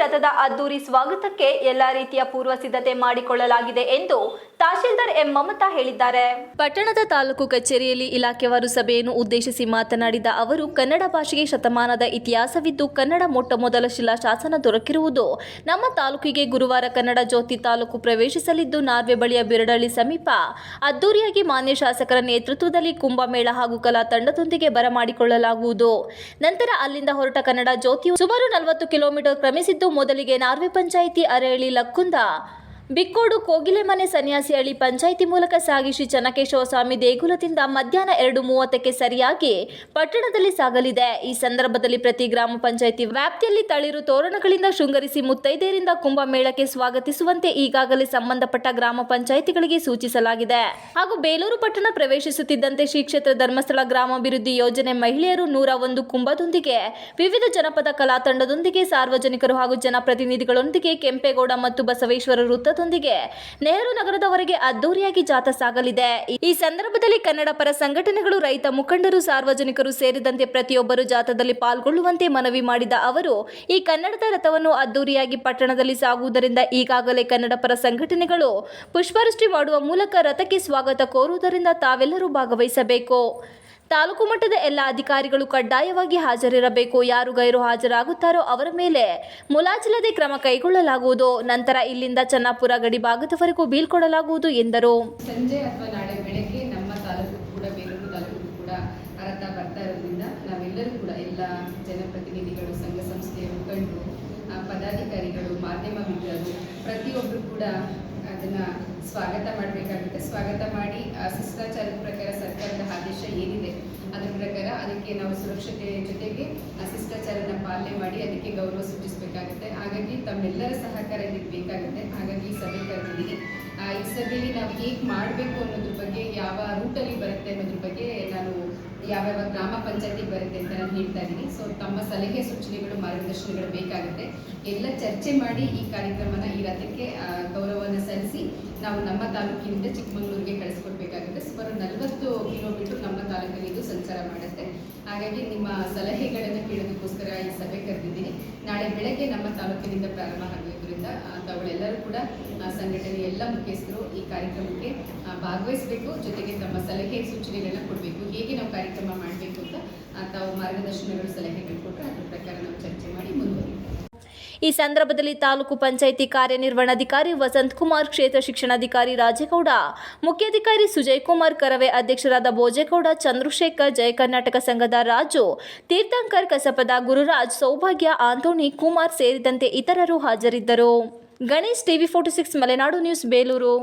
ಅದ್ದೂರಿ ಸ್ವಾಗತಕ್ಕೆ ಎಲ್ಲಾ ರೀತಿಯ ಪೂರ್ವ ಸಿದ್ಧತೆ ಮಾಡಿಕೊಳ್ಳಲಾಗಿದೆ ಎಂದು ತಹಶೀಲ್ದಾರ್ ಎಂ ಮಮತಾ ಹೇಳಿದ್ದಾರೆ. ಪಟ್ಟಣದ ತಾಲೂಕು ಕಚೇರಿಯಲ್ಲಿ ಇಲಾಖೆವಾರು ಸಭೆಯನ್ನು ಉದ್ದೇಶಿಸಿ ಮಾತನಾಡಿದ ಅವರು, ಕನ್ನಡ ಭಾಷೆಗೆ ಶತಮಾನದ ಇತಿಹಾಸವಿದ್ದು ಕನ್ನಡ ಮೊಟ್ಟ ಮೊದಲ ಶಿಲಾಶಾಸನ ದೊರಕಿರುವುದು. ನಮ್ಮ ತಾಲೂಕಿಗೆ ಗುರುವಾರ ಕನ್ನಡ ಜ್ಯೋತಿ ತಾಲೂಕು ಪ್ರವೇಶಿಸಲಿದ್ದು, ನಾರ್ವೆ ಬಳಿಯ ಬಿರಡಳ್ಳಿ ಸಮೀಪ ಅದ್ದೂರಿಯಾಗಿ ಮಾನ್ಯ ಶಾಸಕರ ನೇತೃತ್ವದಲ್ಲಿ ಕುಂಭಮೇಳ ಹಾಗೂ ಕಲಾ ತಂಡದೊಂದಿಗೆ ಬರಮಾಡಿಕೊಳ್ಳಲಾಗುವುದು. ನಂತರ ಅಲ್ಲಿಂದ ಹೊರಟ ಕನ್ನಡ ಜ್ಯೋತಿಯು ಸುಮಾರು ನಲವತ್ತು ಕಿಲೋಮೀಟರ್ ಕ್ರಮಿಸಿದ್ದು, ಮೊದಲಿಗೆ ನಾರ್ವೆ ಪಂಚಾಯಿತಿ ಅರೇಳಿ ಲಕ್ಕುಂದ ಬಿಕ್ಕೋಡು ಕೋಗಿಲೆಮನೆ ಸನ್ಯಾಸಿಹಳ್ಳಿ ಪಂಚಾಯಿತಿ ಮೂಲಕ ಸಾಗಿ ಶ್ರೀ ಚನ್ನಕೇಶವ ಸ್ವಾಮಿ ದೇಗುಲದಿಂದ ಮಧ್ಯಾಹ್ನ ಎರಡು ಮೂವತ್ತಕ್ಕೆ ಸರಿಯಾಗಿ ಪಟ್ಟಣದಲ್ಲಿ ಸಾಗಲಿದೆ. ಈ ಸಂದರ್ಭದಲ್ಲಿ ಪ್ರತಿ ಗ್ರಾಮ ಪಂಚಾಯಿತಿ ವ್ಯಾಪ್ತಿಯಲ್ಲಿ ತಳಿರು ತೋರಣಗಳಿಂದ ಶೃಂಗರಿಸಿ ಮುತ್ತೈದೆಯರಿಂದ ಕುಂಭಮೇಳಕ್ಕೆ ಸ್ವಾಗತಿಸುವಂತೆ ಈಗಾಗಲೇ ಸಂಬಂಧಪಟ್ಟ ಗ್ರಾಮ ಪಂಚಾಯಿತಿಗಳಿಗೆ ಸೂಚಿಸಲಾಗಿದೆ. ಹಾಗೂ ಬೇಲೂರು ಪಟ್ಟಣ ಪ್ರವೇಶಿಸುತ್ತಿದ್ದಂತೆ ಶ್ರೀ ಕ್ಷೇತ್ರ ಧರ್ಮಸ್ಥಳ ಗ್ರಾಮಾಭಿವೃದ್ಧಿ ಯೋಜನೆ ಮಹಿಳೆಯರು ನೂರ ಒಂದು ಕುಂಭದೊಂದಿಗೆ ವಿವಿಧ ಜನಪದ ಕಲಾ ತಂಡದೊಂದಿಗೆ ಸಾರ್ವಜನಿಕರು ಹಾಗೂ ಜನಪ್ರತಿನಿಧಿಗಳೊಂದಿಗೆ ಕೆಂಪೇಗೌಡ ಮತ್ತು ಬಸವೇಶ್ವರ ವೃತ್ತದೊಂದಿಗೆ ನೆಹರು ನಗರದವರೆಗೆ ಅದ್ದೂರಿಯಾಗಿ ಜಾಥಾ ಸಾಗಲಿದೆ. ಈ ಸಂದರ್ಭದಲ್ಲಿ ಕನ್ನಡ ಪರ ಸಂಘಟನೆಗಳು, ರೈತ ಮುಖಂಡರು, ಸಾರ್ವಜನಿಕರು ಸೇರಿದಂತೆ ಪ್ರತಿಯೊಬ್ಬರು ಜಾಥಾದಲ್ಲಿ ಪಾಲ್ಗೊಳ್ಳುವಂತೆ ಮನವಿ ಮಾಡಿದ ಅವರು, ಈ ಕನ್ನಡದ ರಥವನ್ನು ಅದ್ದೂರಿಯಾಗಿ ಪಟ್ಟಣದಲ್ಲಿ ಸಾಗುವುದರಿಂದ ಈಗಾಗಲೇ ಕನ್ನಡ ಪರ ಸಂಘಟನೆಗಳು ಪುಷ್ಪವೃಷ್ಟಿ ಮಾಡುವ ಮೂಲಕ ರಥಕ್ಕೆ ಸ್ವಾಗತ ಕೋರುವುದರಿಂದ ತಾವೆಲ್ಲರೂ ಭಾಗವಹಿಸಬೇಕು. ತಾಲೂಕು ಮಟ್ಟದ ಎಲ್ಲ ಅಧಿಕಾರಿಗಳು ಕಡ್ಡಾಯವಾಗಿ ಹಾಜರಿರಬೇಕು, ಯಾರು ಗೈರು ಹಾಜರಾಗುತ್ತಾರೋ ಅವರ ಮೇಲೆ ಮುಲಾಜಿಲ್ಲದೆ ಕ್ರಮ ಕೈಗೊಳ್ಳಲಾಗುವುದು. ನಂತರ ಇಲ್ಲಿಂದ ಚನ್ನಾಪುರ ಗಡಿ ಭಾಗದವರೆಗೂ ಬೀಳ್ಕೊಡಲಾಗುವುದು ಎಂದರು. ಸಂಜೆ ಅಥವಾ ನಾಳೆ ಬೆಳಗ್ಗೆ ನಮ್ಮ ತಾಲೂಕು ಕೂಡ ಬೇಲೂರು ತಾಲೂಕು ಕೂಡ ರಥ ಬರ್ತಾ ಇರೋದ್ರಿಂದ ನಾವೆಲ್ಲರೂ ಕೂಡ ಎಲ್ಲ ಜನಪ್ರತಿನಿಧಿಗಳು, ಸಂಘ ಸಂಸ್ಥೆಯ ಮುಖಂಡರು ಪದಾಧಿಕಾರಿಗಳು, ಮಾಧ್ಯಮ ಮಿತ್ರರು ಪ್ರತಿಯೊಬ್ಬರು ಕೂಡ ಅದನ್ನ ಸ್ವಾಗತ ಮಾಡಬೇಕಾಗುತ್ತೆ. ಸ್ವಾಗತ ಮಾಡಿ ಶಿಷ್ಟಾಚಾರದ ಪ್ರಕಾರ ಸರ್ಕಾರದ ಆದೇಶ ಏನಿದೆ ಅದರ ಪ್ರಕಾರ ಅದಕ್ಕೆ ನಾವು ಸುರಕ್ಷತೆ ಜೊತೆಗೆ ಆ ಶಿಷ್ಟಾಚಾರನ ಪಾಲನೆ ಮಾಡಿ ಅದಕ್ಕೆ ಗೌರವ ಸೂಚಿಸಬೇಕಾಗುತ್ತೆ. ಹಾಗಾಗಿ ತಮ್ಮೆಲ್ಲರ ಸಹಕಾರ ಇದಕ್ಕೆ ಬೇಕಾಗುತ್ತೆ. ಹಾಗಾಗಿ ಈ ಸಭೆ ಕರೆದಿದ್ದೀನಿ. ಈ ಸಭೆಯಲ್ಲಿ ನಾವು ಹೇಗೆ ಮಾಡಬೇಕು ಅನ್ನೋದ್ರ ಬಗ್ಗೆ, ಯಾವ ರೂಟಲ್ಲಿ ಬರುತ್ತೆ ಅನ್ನೋದ್ರ ಬಗ್ಗೆ ನಾನು ಯಾವ್ಯಾವ ಗ್ರಾಮ ಪಂಚಾಯತಿ ಬರುತ್ತೆ ಅಂತ ನಾನು ಹೇಳ್ತಾ ಇದ್ದೀನಿ. ಸೊ, ತಮ್ಮ ಸಲಹೆ ಸೂಚನೆಗಳು, ಮಾರ್ಗದರ್ಶನಗಳು ಬೇಕಾಗುತ್ತೆ. ಎಲ್ಲ ಚರ್ಚೆ ಮಾಡಿ ಈ ಕಾರ್ಯಕ್ರಮನ ಈ ರಥಕ್ಕೆ ಗೌರವವನ್ನು ಸಲ್ಲಿಸಿ ನಾವು ನಮ್ಮ ತಾಲೂಕಿನಿಂದ ಚಿಕ್ಕಮಗಳೂರಿಗೆ ಕಳಿಸ್ಕೊಡ್ಬೇಕಾಗುತ್ತೆ. ಸುಮಾರು ನಲವತ್ತು ಕಿಲೋಮೀಟರ್ ನಮ್ಮ ತಾಲೂಕಲ್ಲಿ ಇದು ಸಂಚಾರ ಮಾಡುತ್ತೆ. ಹಾಗಾಗಿ ನಿಮ್ಮ ಸಲಹೆಗಳನ್ನು ಕೇಳೋದಕ್ಕೋಸ್ಕರ ಈ ಸಭೆ ಕರೆದಿದ್ದೀನಿ. ನಾಳೆ ಬೆಳಗ್ಗೆ ನಮ್ಮ ತಾಲೂಕಿನಿಂದ ಪ್ರಾರಂಭ ಆಗೋದ್ರಿಂದ ತಾವುಗಳೆಲ್ಲರೂ ಕೂಡ ಸಂಘಟನೆಯ ಎಲ್ಲ ಮುಖ್ಯಸ್ಥರು ಈ ಕಾರ್ಯಕ್ರಮಕ್ಕೆ ಭಾಗವಹಿಸಬೇಕು. ಜೊತೆಗೆ ತಮ್ಮ ಸಲಹೆ ಸೂಚನೆಗಳನ್ನ ಕೊಡಬೇಕು. ಹೇಗೆ ನಾವು ಕಾರ್ಯಕ್ರಮ ಮಾಡಬೇಕು ಅಂತ ತಾವು ಮಾರ್ಗದರ್ಶನಗಳು, ಸಲಹೆಗಳು ಕೊಟ್ಟರೆ ಅದ್ರ ಪ್ರಕಾರ ನಾವು ಚರ್ಚೆ ಈ ಸಂದರ್ಭದಲ್ಲಿ ತಾಲೂಕು ಪಂಚಾಯಿತಿ ಕಾರ್ಯನಿರ್ವಹಣಾಧಿಕಾರಿ ವಸಂತ್ ಕುಮಾರ್, ಕ್ಷೇತ್ರ ಶಿಕ್ಷಣಾಧಿಕಾರಿ ರಾಜೇಗೌಡ, ಮುಖ್ಯಾಧಿಕಾರಿ ಸುಜಯ್ ಕುಮಾರ್, ಕರವೆ ಅಧ್ಯಕ್ಷರಾದ ಭೋಜೇಗೌಡ, ಚಂದ್ರಶೇಖರ್, ಜಯ ಕರ್ನಾಟಕ ಸಂಘದ ರಾಜು, ತೀರ್ಥಂಕರ್ ಕಸಪದ ಗುರುರಾಜ್, ಸೌಭಾಗ್ಯ ಆಂಟೋನಿ ಕುಮಾರ್ ಸೇರಿದಂತೆ ಇತರರು ಹಾಜರಿದ್ದರು. Ganesh TV forty six, Malenadu news, Belur.